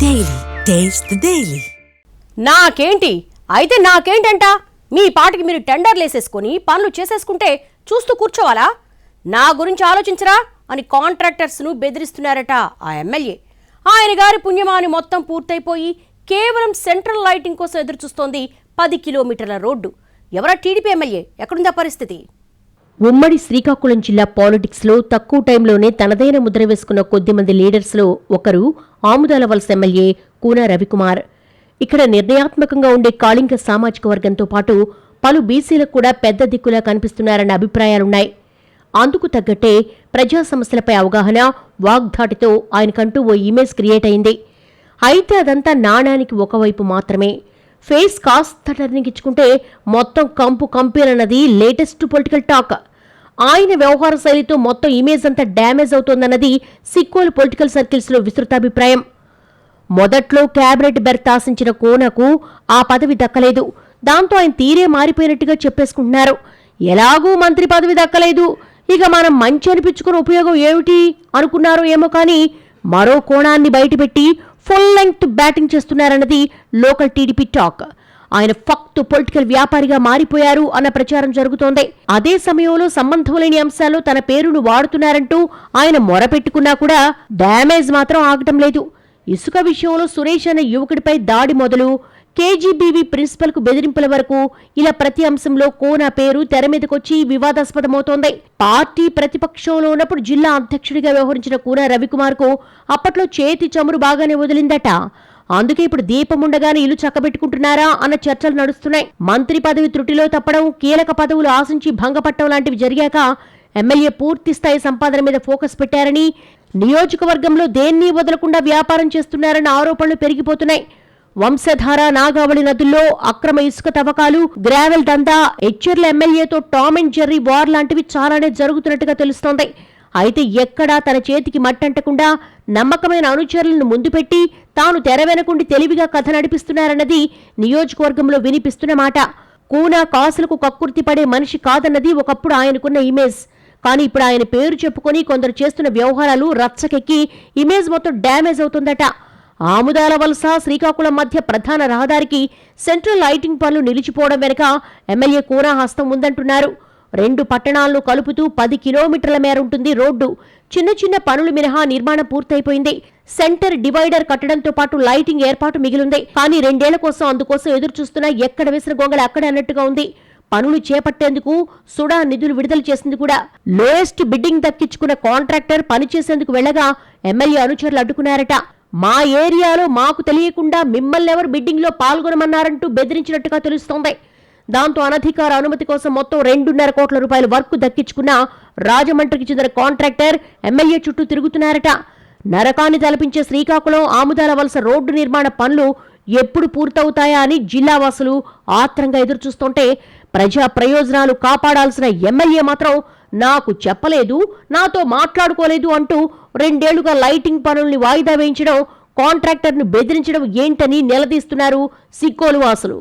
Daily taste the Daily. నాకేంటి? అయితే నాకేంటంట? మీ పాటికి మీరు టెండర్లు వేసేసుకొని పనులు చేసేసుకుంటే చూస్తూ కూర్చోవాలా? నా గురించి ఆలోచించరా? అని కాంట్రాక్టర్స్ను బెదిరిస్తున్నారట ఆ ఎమ్మెల్యే. ఆయన గారి పుణ్యమాని మొత్తం పూర్తయిపోయి కేవలం సెంట్రల్ లైటింగ్ కోసం ఎదురు చూస్తోంది పది కిలోమీటర్ల రోడ్డు. ఎవరా టీడీపీ ఎమ్మెల్యే? ఎక్కడుందా పరిస్థితి? ఉమ్మడి శ్రీకాకుళం జిల్లా పాలిటిక్స్లో తక్కువ టైంలోనే తనదైన ముద్ర వేసుకున్న కొద్దిమంది లీడర్స్లో ఒకరు ఆముదాల వలస ఎమ్మెల్యే కూన రవికుమార్. ఇక్కడ నిర్ణయాత్మకంగా ఉండే కాళింగ సామాజిక వర్గంతో పాటు పలు బీసీలకు కూడా పెద్ద దిక్కులా కనిపిస్తున్నారన్న అభిప్రాయాలున్నాయి. అందుకు తగ్గట్టే ప్రజా సమస్యలపై అవగాహన వాగ్ధాటితో ఆయనకంటూ ఓ ఇమేజ్ క్రియేట్ అయింది. అయితే అదంతా నాణానికి ఒకవైపు మాత్రమే. ఫేస్ కాస్త టర్నింగ్ ఇచ్చుకుంటే మొత్తం కంపు కంపేనన్నది లేటెస్ట్ పొలిటికల్ టాక్. ఆయన వ్యవహార శైలితో మొత్తం ఇమేజ్ అంతా డ్యామేజ్ అవుతోందన్నది సిక్కోలు పొలిటికల్ సర్కిల్స్లో విస్తృతాభిప్రాయం మొదట్లో క్యాబినెట్ బెర్త్ ఆశించిన కోనకు ఆ పదవి దక్కలేదు. దాంతో ఆయన తీరే మారిపోయినట్టుగా చెప్పేసుకుంటున్నారు. ఎలాగూ మంత్రి పదవి దక్కలేదు. ఇక మనం మంచి అనిపించుకున్న ఉపయోగం ఏమిటి అనుకున్నారో ఏమో కానీ మరో కోణాన్ని బయటపెట్టి ఫుల్ లెంగ్త్ బ్యాటింగ్ చేస్తున్నారన్నది లోకల్ టీడీపీ టాక్ ఆయన ఫక్త్ పొలిటికల్ వ్యాపారిగా మారిపోయారు అన్న ప్రచారం జరుగుతోంది. అదే సమయంలో సంబంధం లేని అంశాల్లో తన పేరును వాడుతున్నారంటూ ఆయన మొరపెట్టుకున్నా కూడా డ్యామేజ్ మాత్రం ఆగటం లేదు. ఇసుక విషయంలో సురేష్ అనే యువకుడిపై దాడి మొదలు కేజీబీవీ ప్రిన్సిపల్కు బెదిరింపుల వరకు ఇలా ప్రతి అంశంలో కోన పేరు తెర మీదకొచ్చి వివాదాస్పదమవుతోంది. పార్టీ ప్రతిపక్షంలో ఉన్నప్పుడు జిల్లా అధ్యక్షుడిగా వ్యవహరించిన కూన రవికుమార్కు అప్పట్లో చేతి చమురు బాగానే వదిలిందట. అందుకే ఇప్పుడు దీపం ఉండగానే ఇల్లు చక్కబెట్టుకుంటున్నారా అన్న చర్చలు నడుస్తున్నాయి. మంత్రి పదవి త్రుటిలో తప్పడం కీలక పదవులు ఆశించి భంగపట్టడం లాంటివి జరిగాక ఎమ్మెల్యే పూర్తి స్థాయి సంపాదన మీద ఫోకస్ పెట్టారని నియోజకవర్గంలో దేన్ని వదలకుండా వ్యాపారం చేస్తున్నారన్న ఆరోపణలు పెరిగిపోతున్నాయి. వంశధార నాగావళి నదుల్లో అక్రమ ఇసుక తవ్వకాలు గ్రావెల్ దందా హెచ్చర్ల ఎమ్మెల్యేతో టామ్ అండ్ జెర్రీ వార్ లాంటివి చాలానే జరుగుతున్నట్టుగా తెలుస్తోంది. అయితే ఎక్కడా తన చేతికి మట్టంటకుండా నమ్మకమైన అనుచరులను ముందు పెట్టి తాను తెర వెనకుండి తెలివిగా కథ నడిపిస్తున్నారన్నది నియోజకవర్గంలో వినిపిస్తున్న మాట. కూనా కాసులకు కక్కుర్తి పడే మనిషి కాదన్నది ఒకప్పుడు ఆయనకున్న ఇమేజ్. కానీ ఇప్పుడు ఆయన పేరు చెప్పుకొని కొందరు చేస్తున్న వ్యవహారాలు రచ్చకెక్కి ఇమేజ్ మొత్తం డ్యామేజ్ అవుతుందట. ఆముదాల వలస శ్రీకాకుళం మధ్య ప్రధాన రహదారికి సెంట్రల్ లైటింగ్ పనులు నిలిచిపోవడం వెనుక ఎమ్మెల్యే కూనా హస్తం ఉందంటున్నారు. రెండు పట్టణాలను కలుపుతూ పది కిలోమీటర్ల మేర ఉంటుంది రోడ్డు. చిన్న చిన్న పనులు మినహా నిర్మాణం పూర్తయిపోయింది. సెంటర్ డివైడర్ కట్టడంతో పాటు లైటింగ్ ఏర్పాటు మిగిలింది. కానీ రెండేళ్ళ కోసం అందుకోసం ఎదురు చూస్తున్నా ఎక్కడ వేసిన గొంగళి అక్కడే అన్నట్టుగా ఉంది. పనులు చేపట్టేందుకు సుడా నిధులు విడుదల చేసింది కూడా. లోయెస్ట్ బిడ్డింగ్ దక్కించుకున్న కాంట్రాక్టర్ పనిచేసేందుకు వెళ్ళగా ఎమ్మెల్యే అనుచరులు అడ్డుకున్నారట. మా ఏరియాలో మాకు తెలియకుండా మిమ్మల్ని ఎవరు బిడ్డింగ్లో పాల్గొనమన్నారంటూ బెదిరించినట్టుగా తెలుస్తోంది. దాంతో అనధికార అనుమతి కోసం మొత్తం రెండున్నర కోట్ల రూపాయల వర్క్ దక్కించుకున్న రాజమండ్రికి చెందిన కాంట్రాక్టర్ ఎమ్మెల్యే చుట్టూ తిరుగుతున్నారట. నరకాన్ని తలపించే శ్రీకాకుళం ఆముదాల వలస రోడ్డు నిర్మాణ పనులు ఎప్పుడు పూర్తవుతాయా అని జిల్లావాసులు ఆత్రంగా ఎదురుచూస్తుంటే ప్రజా ప్రయోజనాలు కాపాడాల్సిన ఎమ్మెల్యే మాత్రం నాకు చెప్పలేదు నాతో మాట్లాడుకోలేదు అంటూ రెండేళ్ళుగా లైటింగ్ పనుల్ని వాయిదా వేయించడం కాంట్రాక్టర్ను బెదిరించడం ఏంటని నిలదీస్తున్నారు సిక్కోలు వాసులు.